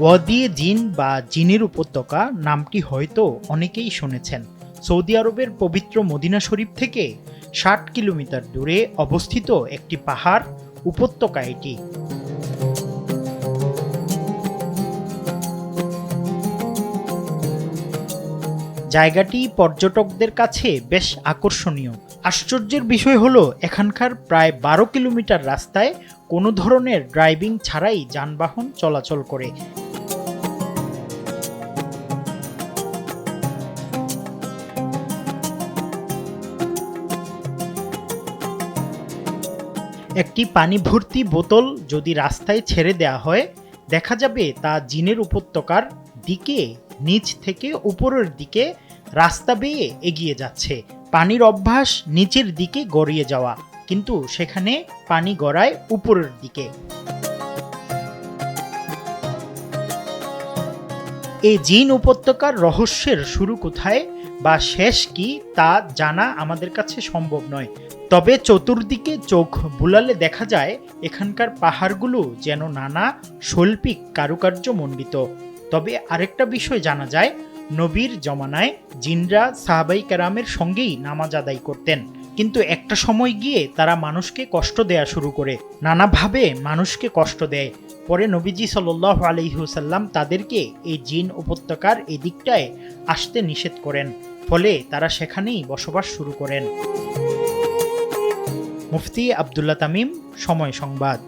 ওয়াদিয়ে জিন বা জিনের উপত্যকা নামটি হয়তো অনেকেই শুনেছেন। সৌদি আরবের পবিত্র মদিনা শরীফ থেকে ষাট কিলোমিটার দূরে অবস্থিত একটি পাহাড়, উপত্যকা এটি। জায়গাটি পর্যটকদের কাছে বেশ আকর্ষণীয়। আশ্চর্যের বিষয় হলো, এখানকার প্রায় বারো কিলোমিটার রাস্তায় কোনো ধরনের ড্রাইভিং ছাড়াই যানবাহন চলাচল করে। একটি পানি ভর্তি বোতল যদি রাস্তায় ছেড়ে দেওয়া হয়, দেখা যাবে তা জিনের উপত্যকার দিকে, নিচ থেকে উপরের দিকে রাস্তা বেয়ে এগিয়ে যাচ্ছে। পানির অভ্যাস নিচের দিকে গড়িয়ে যাওয়া, কিন্তু সেখানে পানি গড়ায় উপরের দিকে। এই জিন উপত্যকার রহস্যের শুরু কোথায় বা শেষ কি তা জানা আমাদের কাছে সম্ভব নয়। তবে চতুর্দিকে চোখ বুলালে দেখা যায়, এখানকার পাহাড়গুলো যেন নানা শৈল্পিক কারুকার্য মণ্ডিত। তবে আরেকটা বিষয় জানা যায়, নবীর জমানায় জিনরা সাহাবাই কারামের সঙ্গেই নামাজ আদায় করতেন। কিন্তু একটা সময় গিয়ে তারা মানুষকে কষ্ট দেয়া শুরু করে। নানাভাবে মানুষকে কষ্ট দেয়। পরে নবীজি সাল্লাহ আলহিহুসাল্লাম তাদেরকে এই জিন উপত্যকার এই দিকটায় আসতে নিষেধ করেন। ফলে তারা সেখানেই বসবাস শুরু করেন। মুফতি আবদুল্লা তামিম, সময় সংবাদ।